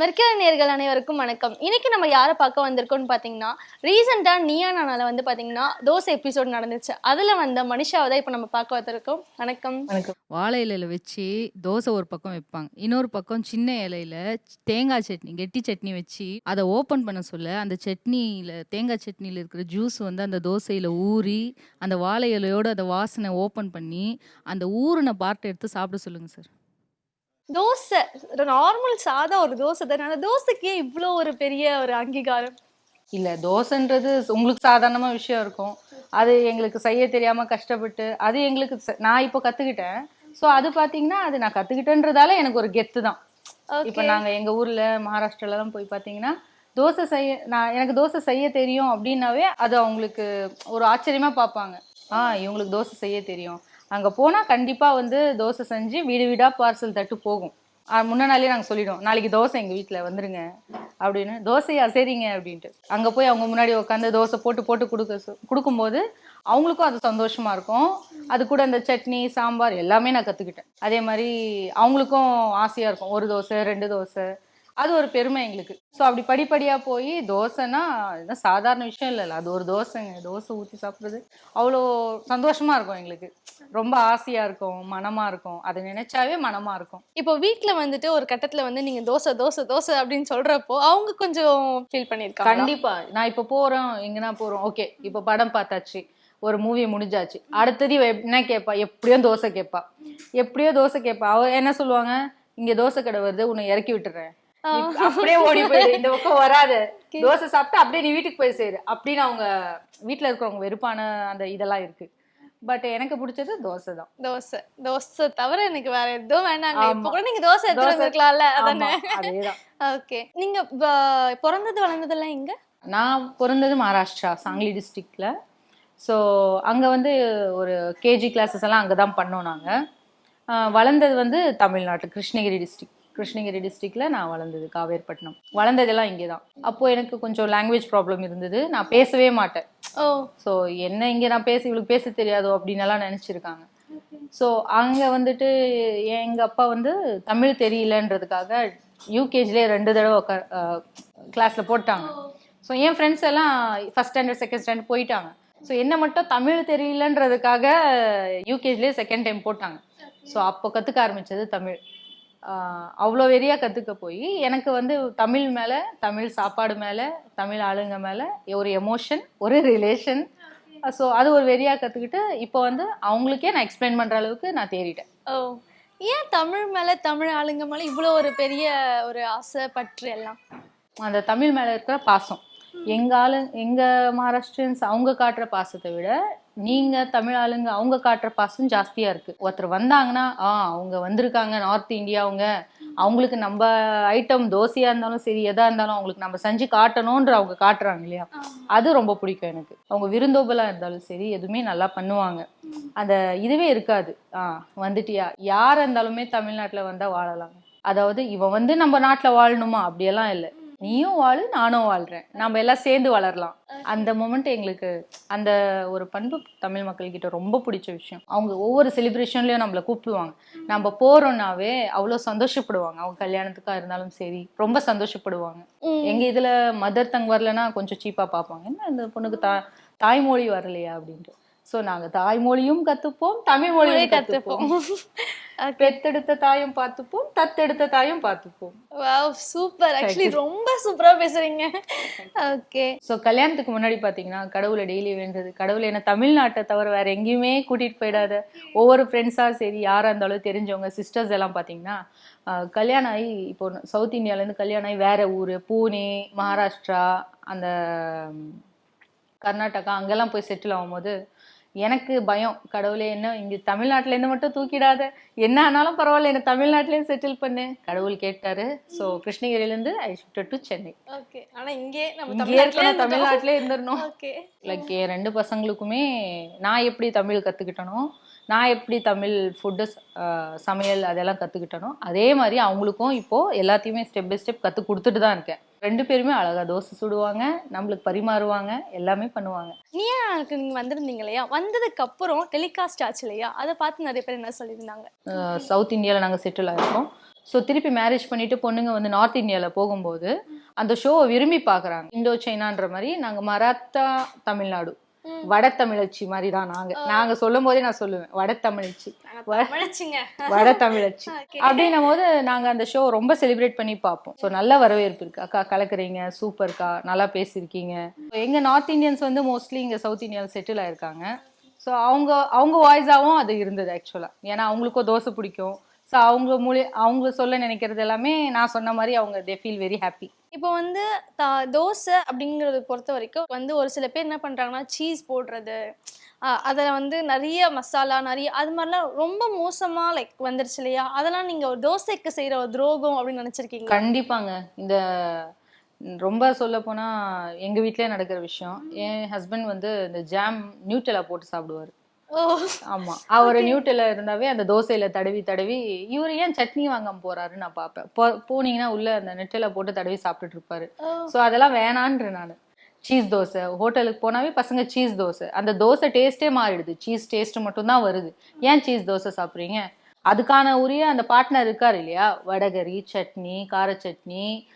Merkel நேர்கள் அனைவருக்கும் வணக்கம். இன்னைக்கு நம்ம யாரை பார்க்க வந்திருக்கோம்னு பார்த்தீங்கன்னா ரீசெண்டாக நீயா நானால வந்து பார்த்தீங்கன்னா தோசை எபிசோட் நடந்துச்சு. அதில் வந்த மனிஷாவை தான் இப்போ நம்ம பார்க்க வந்திருக்கோம். வணக்கம். வணக்கம். வாழை இலையில வச்சு தோசை ஒரு பக்கம் வைப்பாங்க. இன்னொரு பக்கம் சின்ன இலையில தேங்காய் சட்னி கெட்டி சட்னி வச்சு அதை ஓப்பன் பண்ண சொல்ல அந்த சட்னியில் தேங்காய் சட்னியில் இருக்கிற ஜூஸ் வந்து அந்த தோசையில் ஊறி அந்த வாழை இலையோட அந்த வாசனை ஓப்பன் பண்ணி அந்த ஊறின பார்ட்டை எடுத்து சாப்பிட சொல்லுங்க சார். தோசை. நார்மல் சாதா ஒரு தோசை தானே. அந்த தோசைக்கே இவ்வளோ ஒரு பெரிய ஒரு அங்கீகாரம்? இல்ல தோசைன்றது உங்களுக்கு சாதாரணமா விஷயம் இருக்கும். அது எங்களுக்கு செய்ய தெரியாம கஷ்டப்பட்டு அது எங்களுக்கு ச- நான் இப்போ கத்துக்கிட்டேன். ஸோ அது பாத்தீங்கன்னா அது நான் கத்துக்கிட்டேன்றதால எனக்கு ஒரு கெத்து தான். இப்போ நாங்க எங்க ஊர்ல மகாராஷ்டிராலாம் போய் பாத்தீங்கன்னா தோசை செய்ய நான் எனக்கு தோசை செய்ய தெரியும் அப்படின்னாவே அது அவங்களுக்கு ஒரு ஆச்சரியமா பார்ப்பாங்க. ஆ இவங்களுக்கு தோசை செய்ய தெரியும். அங்கே போனால் கண்டிப்பாக வந்து தோசை செஞ்சு வீடு வீடாக பார்சல் தட்டு போகும். முன்னே முன்ன நாளே நாங்கள் சொல்லிடுவோம் நாளைக்கு தோசை எங்கள் வீட்டில் வந்துருங்க அப்படின்னு. தோசையா? சரிங்க அப்படின்ட்டு. அங்கே போய் அவங்க முன்னாடி உட்காந்து தோசை போட்டு போட்டு கொடுக்க கொடுக்கும்போது அவங்களுக்கும் அது சந்தோஷமாக இருக்கும். அது கூட அந்த சட்னி சாம்பார் எல்லாமே நான் கற்றுக்கிட்டேன் அதே மாதிரி அவங்களுக்கும் ஆசையாக இருக்கும் ஒரு தோசை ரெண்டு தோசை அது ஒரு பெருமை எங்களுக்கு. ஸோ அப்படி படிப்படியா போய் தோசைனா இது சாதாரண விஷயம் இல்லைல்ல. அது ஒரு தோசைங்க. தோசை ஊற்றி சாப்பிட்றது அவ்வளோ சந்தோஷமா இருக்கும் எங்களுக்கு. ரொம்ப ஆசையா இருக்கும் மனமா இருக்கும். அதை நினைச்சாவே மனமா இருக்கும். இப்போ வீட்டில் வந்துட்டு ஒரு கட்டத்தில் வந்து நீங்கள் தோசை தோசை தோசை அப்படின்னு சொல்கிறப்போ அவங்க கொஞ்சம் ஃபீல் பண்ணியிருக்காங்க கண்டிப்பா. நான் இப்ப போறோம். எங்கனா போறோம். ஓகே இப்ப படம் பார்த்தாச்சு. ஒரு மூவி முடிஞ்சாச்சு. அடுத்தது என்ன கேட்பா எப்படியோ தோசை கேட்பா எப்படியோ தோசை கேட்பா அவ என்ன சொல்லுவாங்க? இங்க தோசை கடை வருது. உன்னை இறக்கி விட்டுறேன். அப்படியே ஓடி போயிடு இந்த பக்கம் வராத. தோசை சாப்பிட்டு அப்படியே நீ வீட்டுக்கு போய் சேரு. அப்படின்னு அவங்க வீட்ல இருக்கிறவங்க வெறுப்பான அந்த இதெல்லாம் இருக்கு. பட் எனக்கு பிடிச்சது தோசை தான். தோசை. தோசை தவிர எனக்கு வேற எதுவும் வேணாங்க இப்போ. கூட நீங்க தோசை எடுத்து. வந்துருக்கலாம்ல அதானே? ஓகே. நீங்க பிறந்தது வளர்ந்ததெல்லாம் எங்க? நான் பிறந்தது மகாராஷ்டிரா சாங்லி டிஸ்ட்ரிக்ட்ல ஸோ அங்கே வந்து ஒரு கேஜி கிளாஸஸ் எல்லாம் அங்கே தான் பண்ணோம் நாங்கள் வளர்ந்தது வந்து தமிழ்நாட்டு கிருஷ்ணகிரி டிஸ்ட்ரிக்ட் கிருஷ்ணகிரி டிஸ்ட்ரிக்ட்ல நான் வளர்ந்தது காவேர்பட்டினம் வளர்ந்ததெல்லாம் இங்கே தான் அப்போது எனக்கு கொஞ்சம் லாங்குவேஜ் ப்ராப்ளம் இருந்தது. நான் பேசவே மாட்டேன். ஓ. ஸோ என்ன இங்கே நான் பேச இவளுக்கு பேச தெரியாதோ அப்படின்னு எல்லாம் நினச்சிருக்காங்க. ஸோ அங்கே வந்துட்டு எங்கள் அப்பா வந்து தமிழ் தெரியலன்றதுக்காக யூகேஜிலே ரெண்டு தடவை உட்கா கிளாஸில் போட்டாங்க. ஸோ என் ஃப்ரெண்ட்ஸ் எல்லாம் ஃபஸ்ட் ஸ்டாண்டர்ட் செகண்ட் ஸ்டாண்டர்ட் போயிட்டாங்க. ஸோ என்ன மட்டும் தமிழ் தெரியலன்றதுக்காக யூகேஜிலே செகண்ட் டைம் போட்டாங்க. ஸோ அப்போ கற்றுக்க ஆரம்பிச்சது தமிழ். அவ்வளோ வெறியா கற்றுக்க போய் எனக்கு வந்து தமிழ் மேலே தமிழ் சாப்பாடு மேலே தமிழ் ஆளுங்க மேலே ஒரு எமோஷன் ஒரு ரிலேஷன் ஸோ அது ஒரு வெறியா கற்றுக்கிட்டு இப்போ வந்து அவங்களுக்கே நான் எக்ஸ்பிளைன் பண்ணுற அளவுக்கு நான் தேறிட்டேன். ஓ ஏன் தமிழ் மேல தமிழ் ஆளுங்க மேல இவ்வளோ ஒரு பெரிய ஒரு ஆசை பற்று எல்லாம்? அந்த தமிழ் மேலே இருக்கிற பாசம். எங்க ஆளு எங்க மகாராஷ்டிரியன்ஸ் அவங்க காட்டுற பாசத்தை விட நீங்க தமிழ் ஆளுங்க அவங்க காட்டுற பாசம் ஜாஸ்தியா இருக்கு. ஒருத்தர் வந்தாங்கன்னா ஆ அவங்க வந்திருக்காங்க நார்த் இந்தியாவுங்க. அவங்களுக்கு நம்ம ஐட்டம் தோசையா இருந்தாலும் சரி எதா இருந்தாலும் அவங்களுக்கு நம்ம செஞ்சு காட்டணும்ன்ற அவங்க காட்டுறாங்க இல்லையா? அது ரொம்ப பிடிக்கும் எனக்கு. அவங்க விருந்தோம்பலா இருந்தாலும் சரி எதுவுமே நல்லா பண்ணுவாங்க. அந்த இதுவே இருக்காது. ஆ வந்துட்டியா? யாரா இருந்தாலுமே தமிழ்நாட்டுல வந்தா வாழலாம். அதாவது இவன் வந்து நம்ம நாட்டுல வாழணுமா? அப்படியெல்லாம் இல்லை. நீயும் வாழு நானும் வாழ்றேன். நம்ம எல்லாம் சேர்ந்து வளரலாம். அந்த மொமெண்ட் எங்களுக்கு அந்த ஒரு பண்பு தமிழ் மக்கள்கிட்ட ரொம்ப பிடிச்ச விஷயம். அவங்க ஒவ்வொரு செலிப்ரேஷன்லயும் நம்மளை கூப்பிடுவாங்க. நம்ம போறோம்னாவே அவ்வளோ சந்தோஷப்படுவாங்க. அவங்க கல்யாணத்துக்கா இருந்தாலும் சரி ரொம்ப சந்தோஷப்படுவாங்க. எங்க இதுல மதர் தங் வரலன்னா கொஞ்சம் சீப்பா பார்ப்பாங்க. என்ன இந்த பொண்ணுக்கு தா தாய்மொழி வரலையா? அப்படின்ட்டு. ஸோ நாங்க தாய்மொழியும் கத்துப்போம் தமிழ் மொழியும் கத்துப்போம். பெத்தெடுத்த தாயும் பார்த்துப்போம் தத்தெடுத்த தாயும் பார்த்துப்போம். வாவ் சூப்பர் ஆக்சுவலி ரொம்ப சூப்பரா பேசுறீங்க. ஓகே ஸோ கல்யாணத்துக்கு முன்னாடி பார்த்தீங்கன்னா கடவுளை டெய்லி வேண்டது கடவுளை என்ன தமிழ்நாட்டை தவிர வேற எங்கேயுமே கூட்டிட்டு போயிடாத. ஒவ்வொரு ஃப்ரெண்ட்ஸாக சரி யாராக இருந்தாலும் தெரிஞ்சவங்க சிஸ்டர்ஸ் எல்லாம் பார்த்தீங்கன்னா ஆஹ், கல்யாணம் ஆகி இப்போ சவுத் இந்தியாவிலேருந்து கல்யாணம் ஆகி வேற ஊர் பூனே மகாராஷ்டிரா அந்த கர்நாடகா அங்கெல்லாம் போய் செட்டில் ஆகும்போது எனக்கு பயம் கடவுளே என்ன இங்க தமிழ்நாட்டுல இருந்து மட்டும் தூக்கிடாத. என்ன ஆனாலும் பரவாயில்ல என்ன தமிழ்நாட்டிலேயே செட்டில் பண்ணு கடவுள் கேட்டாரு. So கிருஷ்ணகிரியிலேருந்து I shift to Chennai. Okay ஆனா இங்கே நம்ம இங்கே தமிழ்நாட்டிலே இருந்துடணும். ஓகே லைக் என் ரெண்டு பசங்களுக்குமே நான் எப்படி தமிழ் கற்றுக்கிட்டனோ நான் எப்படி தமிழ் ஃபுட்டு சமையல் அதெல்லாம் கற்றுக்கிட்டனோ அதே மாதிரி அவங்களுக்கும் இப்போது எல்லாத்தையுமே ஸ்டெப் பை ஸ்டெப் கற்றுக் கொடுத்துட்டு தான் இருக்கேன். ரெண்டு பேருமே அழகா தோசை சுடுவாங்க நம்மளுக்கு பரிமாறுவாங்க எல்லாமே பண்ணுவாங்க. நீயானாக்கு நீங்க வந்திருந்தீங்க இல்லையா? வந்ததுக்கு அப்புறம் டெலிகாஸ்ட் ஆச்சு இல்லையா? அதை பார்த்து நிறைய பேர் என்ன சொல்லியிருந்தாங்க? சவுத் இந்தியாவில் நாங்கள் செட்டில் ஆயிருக்கோம். ஸோ திருப்பி மேரேஜ் பண்ணிட்டு பொண்ணுங்க வந்து நார்த் இந்தியாவில் போகும்போது அந்த ஷோவை விரும்பி பார்க்குறாங்க. இந்தோ சைனான்ற மாதிரி நாங்கள் மராத்தா தமிழ்நாடு. வட தமிழச்சி மாதிரி தான் நாங்க நாங்க சொல்லும் போதே நான் சொல்லுவேன் வட தமிழச்சி. வட தமிழச்சி. அப்படின்னும் போது நாங்க அந்த ஷோ ரொம்ப செலிப்ரேட் பண்ணி பார்ப்போம். ஸோ நல்ல வரவேற்பு இருக்கு. அக்கா கலக்குறீங்க. சூப்பர்க்கா நல்லா பேசியிருக்கீங்க. எங்க நார்த் இந்தியன்ஸ் வந்து மோஸ்ட்லி இங்க சவுத் இந்தியாவில் செட்டில் ஆயிருக்காங்க. ஸோ அவங்க அவங்க வாய்ஸாகவும் அது இருந்தது ஆக்சுவலாக ஏன்னா அவங்களுக்கும் தோசை பிடிக்கும். ஸோ அவங்க மூலி அவங்க சொல்ல நினைக்கிறது எல்லாமே நான் சொன்ன மாதிரி அவங்க தே ஃபீல் வெரி ஹாப்பி இப்போ வந்து தோசை அப்படிங்கறத பொறுத்த வரைக்கும் வந்து ஒரு சில பேர் என்ன பண்றாங்கன்னா சீஸ் போடுறது அதுல வந்து நிறைய மசாலா நிறைய அது மாதிரிலாம் ரொம்ப மோசமா லைக் வந்துருச்சு இல்லையா? அதெல்லாம் நீங்க ஒரு தோசைக்கு செய்யற ஒரு துரோகம் அப்படின்னு நினைச்சிருக்கீங்க கண்டிப்பாங்க. இந்த ரொம்ப சொல்ல போனா எங்க வீட்லயே நடக்கிற விஷயம். என் ஹஸ்பண்ட் வந்து இந்த ஜாம் நியூட்டெலா போட்டு சாப்பிடுவாரு. ஆமா. அவர் நியூட்டெலா இருந்தாவே அந்த தோசையில தடவி தடவி இவர் ஏன் சட்னி வாங்காம போறாரு நான் பார்ப்பேன். போ- போனீங்கன்னா உள்ள அந்த நெட்டெலா போட்டு தடவி சாப்பிட்டுட்டு இருப்பாரு. ஸோ அதெல்லாம் வேணான்ற நான். சீஸ் தோசை. ஹோட்டலுக்கு போனாவே பசங்க சீஸ் தோசை. அந்த தோசை டேஸ்ட்டே மாறிடுது. சீஸ் டேஸ்ட் மட்டும்தான் வருது. ஏன் சீஸ் தோசை சாப்பிட்றீங்க? அதுக்கான உரிய அந்த பார்ட்னர் இருக்கார் இல்லையா? வடகரி சட்னி கார சட்னி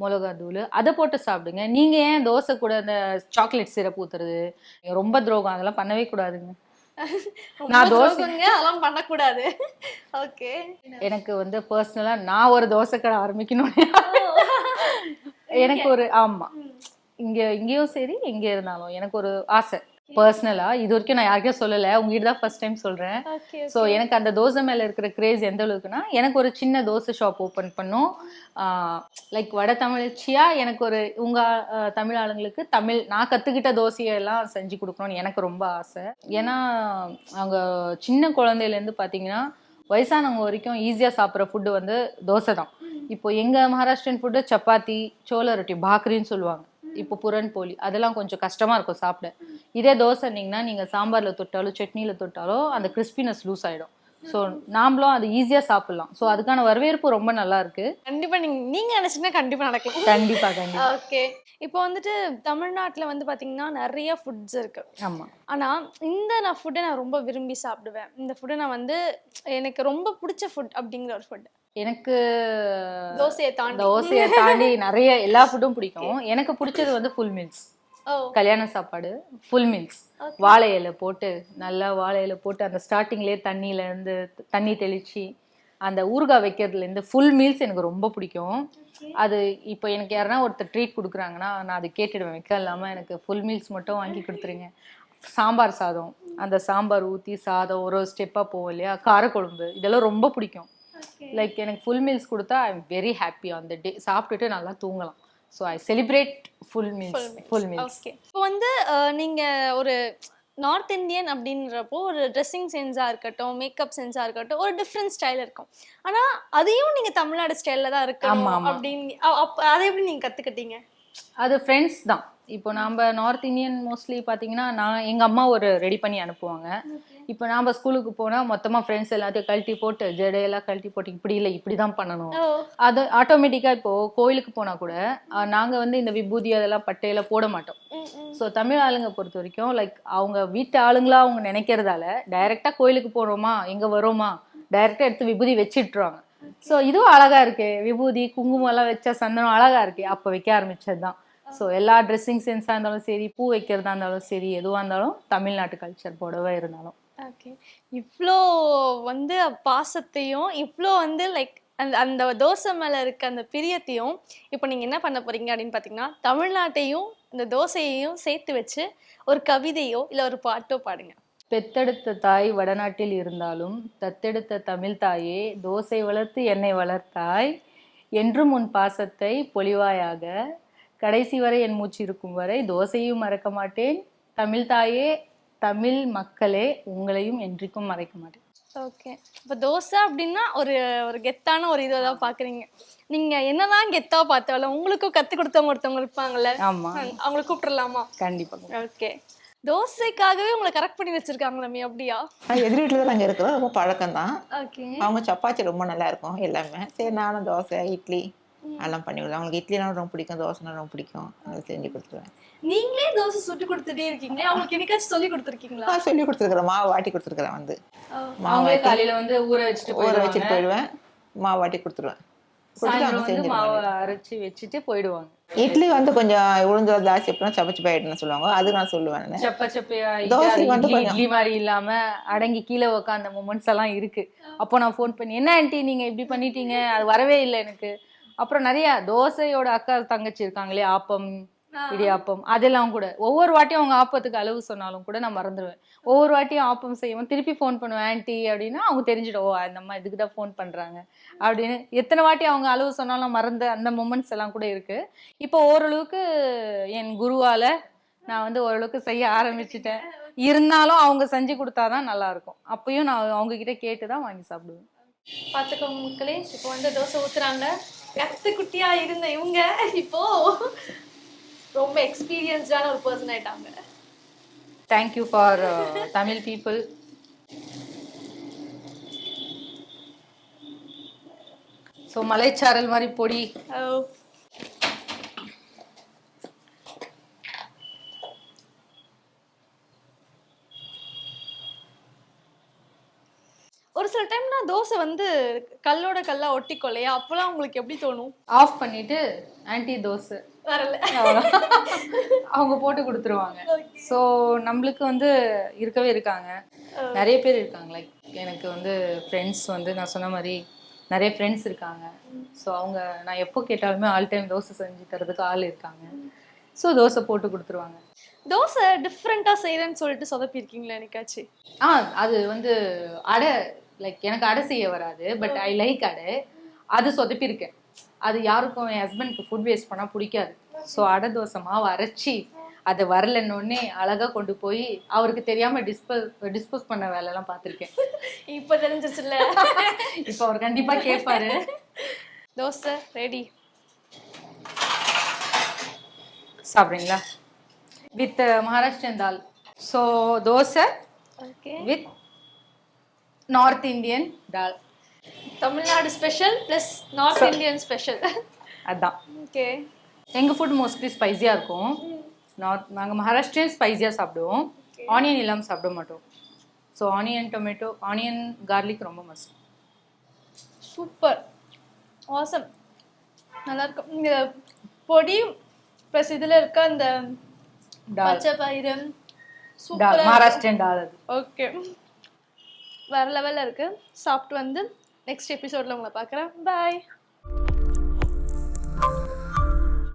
மிளகாத்தூள். அதை போட்டு சாப்பிடுங்க. நீங்க ஏன் தோசை கூட அந்த சாக்லேட் சிரப் ஊத்துறது? ரொம்ப துரோகம். அதெல்லாம் பண்ணவே கூடாதுங்க. நான் தோசை- துரோகங்க, அதெல்லாம் பண்ணக்கூடாது. ஓகே. எனக்கு வந்து பர்சனலா நான் ஒரு தோசை கடை ஆரம்பிக்கணும். எனக்கு ஒரு ஆமா. இங்க இங்கேயும் சரி எங்க இருந்தாலும் எனக்கு ஒரு ஆசை. பர்சனலா இது வரைக்கும் நான் யாருக்கும் சொல்லல. உங்ககிட்ட தான் ஃபர்ஸ்ட் டைம் சொல்றேன். ஸோ எனக்கு அந்த தோசை மேல இருக்கிற கிரேஸ் எந்த அளவுக்குன்னா எனக்கு ஒரு சின்ன தோசை ஷாப் ஓப்பன் பண்ணும். லைக் வட தமிழச்சியா எனக்கு ஒரு உங்க தமிழ் ஆளுங்களுக்கு தமிழ் நான் கத்துக்கிட்ட தோசையெல்லாம் செஞ்சு கொடுக்கணும்னு எனக்கு ரொம்ப ஆசை. ஏன்னா அவங்க சின்ன குழந்தையில இருந்து பாத்தீங்கன்னா வயசானவங்க வரைக்கும் ஈஸியா சாப்பிட்ற ஃபுட்டு வந்து தோசை தான். இப்போ எங்க மகாராஷ்டிரன் ஃபுட்டு சப்பாத்தி சோள ரொட்டி பாக்கரின்னு சொல்லுவாங்க. இப்போ புரன் போலி அதெல்லாம் கொஞ்சம் கஷ்டமா இருக்கும் சாப்பிட. இதே தோசைனீங்கன்னா நீங்க சாம்பார்ல தொட்டாலோ சட்னியில தொட்டாலோ அந்த கிறிஸ்பினஸ் லூஸ் ஆயிடும். ஸோ நாமளும் அது ஈஸியா சாப்பிடலாம். ஸோ அதுக்கான வரவேற்பு ரொம்ப நல்லா இருக்கு. கண்டிப்பா நீங்க நீங்க நினைச்சீங்கன்னா கண்டிப்பா நடக்கும் கண்டிப்பா கண்டிப்பா. ஓகே இப்போ வந்துட்டு தமிழ்நாட்டுல வந்து பாத்தீங்கன்னா நிறைய ஃபுட்ஸ் இருக்கு. ஆமா. ஆனா இந்த நான் ஃபுட்டை நான் ரொம்ப விரும்பி சாப்பிடுவேன். இந்த ஃபுட்டை நான் வந்து எனக்கு ரொம்ப பிடிச்ச ஃபுட் அப்படிங்கிற ஒரு ஃபுட் எனக்கு தோசையை தாண்டி. தோசையை தாண்டி நிறைய எல்லா ஃபுட்டும் பிடிக்கும். எனக்கு பிடிச்சது வந்து ஃபுல் மீல்ஸ் கல்யாண சாப்பாடு ஃபுல் மீல்ஸ். வாழை இலை போட்டு நல்லா வாழை இலை போட்டு அந்த ஸ்டார்டிங்லேயே தண்ணியில இருந்து தண்ணி தெளிச்சு அந்த ஊறுகாய் வைக்கிறதுல இருந்து ஃபுல் மீல்ஸ் எனக்கு ரொம்ப பிடிக்கும். அது இப்போ எனக்கு யாருன்னா ஒருத்தர் ட்ரீட் கொடுக்குறாங்கன்னா நான் அது கேட்டுடுவேன். வைக்க இல்லாமல் எனக்கு ஃபுல் மீல்ஸ் மட்டும் வாங்கி கொடுத்துருங்க. சாம்பார் சாதம் அந்த சாம்பார் ஊற்றி சாதம் ஒரு ஒரு ஸ்டெப்பாக போகும் இல்லையா? காரக்குழம்பு இதெல்லாம் ரொம்ப பிடிக்கும். லைக் எனக்கு ஃபுல் மீல்ஸ் கொடுத்தா ஐ எம் வெரி ஹாப்பி அந்த டே சாப்பிட்டுட்டு நல்லா தூங்கலாம். So I celebrate full meals full meals okay இப்போ வந்து அஹ், நீங்க ஒரு நார்த் இந்தியன் அப்படின்றப்போ ஒரு ட்ரெஸ்ஸிங் சென்ஸாக இருக்கட்டும் மேக்கப் சென்ஸாக இருக்கட்டும் ஒரு டிஃப்ரெண்ட் ஸ்டைல் இருக்கும். ஆனா அதையும் நீங்க தமிழ்நாடு ஸ்டைல்ல தான் இருக்கணும். அப்படின்னு அதை எப்படி நீங்க கத்துக்கிட்டீங்க? அது ஃப்ரெண்ட்ஸ் தான். இப்போ நம்ம நார்த் இந்தியன் மோஸ்ட்லி பார்த்தீங்கன்னா நான் எங்கள் அம்மா ஒரு ரெடி பண்ணி அனுப்புவாங்க. இப்போ நாம் ஸ்கூலுக்கு போனால் மொத்தமாக ஃப்ரெண்ட்ஸ் எல்லாத்தையும் கழட்டி போட்டு ஜடையெல்லாம் கழட்டி போட்டு இப்படி இல்லை இப்படி தான் பண்ணணும். ஓ அது ஆட்டோமேட்டிக்காக இப்போ கோயிலுக்கு போனால் கூட நாங்கள் வந்து இந்த விபூதி அதெல்லாம் பட்டையெல்லாம் போட மாட்டோம். ஸோ தமிழ் ஆளுங்க பொறுத்த வரைக்கும் லைக் அவங்க வீட்டு ஆளுங்களா அவங்க நினைக்கிறதால டைரெக்டாக கோயிலுக்கு போகிறோமா எங்கே வரோமா டைரெக்டாக எடுத்து விபூதி வச்சிட்டுருவாங்க. ஸோ இதுவும் அழகா இருக்கு. விபூதி குங்குமம் எல்லாம் வச்சா சந்தனம் அழகா இருக்கு. அப்போ வைக்க ஆரம்பிச்சது தான் ஸோ எல்லா ட்ரெஸ்ஸிங் சென்ஸாக இருந்தாலும் சரி பூ வைக்கிறதா இருந்தாலும் சரி எதுவாக இருந்தாலும் தமிழ்நாட்டு கல்ச்சர் புடவை இருந்தாலும். ஓகே இவ்வளோ வந்து பாசத்தையும் இவ்வளோ வந்து லைக் அந்த அந்த தோசை மேல இருக்க அந்த பிரியத்தையும் இப்போ நீங்க என்ன பண்ண போறீங்க அப்படின்னு பார்த்தீங்கன்னா தமிழ்நாட்டையும் இந்த தோசையையும் சேர்த்து வச்சு ஒரு கவிதையோ இல்லை ஒரு பாட்டோ பாடுங்க. பெத்தெடுத்த தாய் வடநாட்டில் இருந்தாலும் தத்தெடுத்த தமிழ் தாயே தோசை வளர்த்து என்னை வளர்த்தாய் என்றும் உன் பாசத்தை பொழிவாயாக கடைசி வரை என் மூச்சு இருக்கும் வரை தோசையும் மறக்க மாட்டேன். தமிழ் தாயே தமிழ் மக்களே உங்களையும் என்றைக்கும் மறைக்க மாட்டேன். ஓகே. இப்போ தோசை அப்படின்னா ஒரு ஒரு கெத்தான ஒரு இதை தான் பார்க்குறீங்க நீங்க என்னதான் கெத்தா பார்த்தாலும் உங்களுக்கும் கற்றுக் கொடுத்தவங்க ஒருத்தவங்க இருப்பாங்கல்ல? ஆமா. அவங்கள கூப்பிட்டுறலாமா? கண்டிப்பா ஓகே. தோசைக்காகவே உங்களை கரெக்ட் பண்ணி வச்சிருக்காங்களே அப்படியா நான் எதிர் வீட்டில் தான் நாங்கள் இருக்கிறோம். ரொம்ப பழக்கம் தான் ஓகே. அவங்க சப்பாத்தி ரொம்ப நல்லா இருக்கும் எல்லாமே. சரி நானும் தோசை இட்லி. அதெல்லாம் பண்ணி கொடுத்தேன் அவங்களுக்கு இட்லினாலும் ரொம்ப பிடிக்கும் தோசைனாலும் ரொம்ப பிடிக்கும். அதை செஞ்சு கொடுத்துருவேன். நீங்களே தோசை சுட்டு கொடுத்துட்டே இருக்கீங்களே? அவங்களுக்கு என்னைக்காச்சும் சொல்லி கொடுத்துருக்கீங்களா? நான் சொல்லி கொடுத்துருக்குறேன். மாவு வாட்டி கொடுத்துருக்குறேன் வந்து. மாவு காலையில வந்து ஊற வச்சுட்டு ஊற வச்சுட்டு போயிடுவேன். மாவு வாட்டி கொடுத்துருவேன். கொடுத்து மாவை அரைச்சு வச்சுட்டு போயிடுவாங்க. இட்லி வந்து கொஞ்சம் உளுந்து ஜாஸ்தி எப்படின்னா சமைச்சு போயிடுன்னு சொல்லுவாங்க. அது நான் சொல்லுவேன். செப்ப செப்பையா தோசை இட்லி வந்து இட்லி கொஞ்சம் இட்லி மாதிரி இல்லாம அடங்கி கீழே உட்காந்த மூமெண்ட்ஸ் எல்லாம் இருக்கு. அப்போ நான் ஃபோன் பண்ணி என்ன ஆன்ட்டி நீங்க இப்படி பண்ணிட்டீங்க? அது வரவே இல்லை எனக்கு. அப்புறம் நிறைய தோசையோட அக்கா தங்கச்சி இருக்காங்களே ஆப்பம் இடியாப்பம் அதெல்லாம் கூட. ஒவ்வொரு வாட்டியும் அவங்க ஆப்பத்துக்கு அளவு சொன்னாலும் கூட நான் மறந்துடுவேன். ஒவ்வொரு வாட்டியும் ஆப்பம் செய்வோம் திருப்பி ஃபோன் பண்ணுவேன் ஆன்ட்டி அப்படின்னா அவங்க தெரிஞ்சிடும் ஓ அந்த அம்மா இதுக்கு தான் ஃபோன் பண்றாங்க அப்படின்னு. எத்தனை வாட்டி அவங்க அளவு சொன்னாலும் மறந்த அந்த மூமெண்ட்ஸ் எல்லாம் கூட இருக்கு. இப்போ ஓரளவுக்கு என் குருவால நான் வந்து ஓரளவுக்கு செய்ய ஆரம்பிச்சிட்டேன். இருந்தாலும் அவங்க செஞ்சு கொடுத்தாதான் நல்லா இருக்கும் அப்பயும் நான் அவங்க கிட்ட தான் வாங்கி சாப்பிடுவேன். பாத்துக்கோங்க மக்களே இப்போ வந்து தோசை ஊத்துறாங்க. கத்து குட்டியா இருந்த இவங்க இப்போ ரொம்ப எக்ஸ்பீரியன்ஸ்டான ஒரு பர்சன் ஆயிட்டாங்க. Thank you for Tamil people so மலைச்சாரல் மாதிரி பொடி. ஒரு சில டைம்னா தோசை வந்து கல்லோட கல்லா ஒட்டிக்கும் இல்லையா அப்போலாம் உங்களுக்கு எப்படி தோணும்? ஆஃப் பண்ணிட்டு ஆன்டி தோசை. வரல. அவங்க போட்டு கொடுத்துருவாங்க. ஸோ நம்மளுக்கு வந்து இருக்கவே இருக்காங்க. நிறைய பேர் இருக்காங்க. லைக் எனக்கு வந்து ஃப்ரெண்ட்ஸ் வந்து நான் சொன்ன மாதிரி நிறைய ஃப்ரெண்ட்ஸ் இருக்காங்க. ஸோ அவங்க நான் எப்போ கேட்டாலுமே ஆல் டைம் தோசை செஞ்சு தரதுக்கு ஆள் இருக்காங்க. ஸோ தோசை போட்டு கொடுத்துருவாங்க. தோசை டிஃப்ரெண்டா செய்யறேன்னு சொல்லிட்டு சொதப்பிருக்கீங்களா எனக்காச்சு ஆ அது வந்து அடை லைக் எனக்கு அடை செய்ய வராது பட் ஐ லைக் அடை. அது சொதப்பியிருக்கேன் அது யாருக்கும் என் ஹஸ்பண்ட்க்கு ஃபுட் வேஸ்ட் பண்ணால் பிடிக்காது. ஸோ அடை தோசை மாவு அரைச்சி அது வரலன்னொடனே அழகாக கொண்டு போய் அவருக்கு தெரியாம டிஸ்போஸ் டிஸ்போஸ் பண்ண வேலைலாம் பார்த்துருக்கேன். இப்போ தெரிஞ்சிச்சுல்ல? இப்போ அவர் கண்டிப்பா கேட்பாரு. தோசை ரெடி சாப்பிட்றீங்களா? With Maharashtrian dal so dosa with north Indian dal Tamil Nadu special plus north Indian special அதான். ஓகே எங்கள் ஃபுட் மோஸ்ட்லி ஸ்பைஸியாக இருக்கும். நார்த் நாங்கள் மகாராஷ்டிரியன் ஸ்பைஸியாக சாப்பிடுவோம். ஆனியன் இல்லாமல் சாப்பிட மாட்டோம். So onion tomato onion garlic ரொம்ப மஸ்ட் சூப்பர் ஆசம் நல்லா இருக்கும். இந்த பொடி ப்ளஸ் இதுல இருக்க அந்த டால் பச்சை பயிறு. டால் சூப்பரா மகாராஷ்டிரியன் டால் அது. ஓகே வேறு லெவலில் இருக்குது சாப்பிட்டு வந்து நெக்ஸ்ட் எபிசோடில் உங்களை பார்க்குறேன். பாய்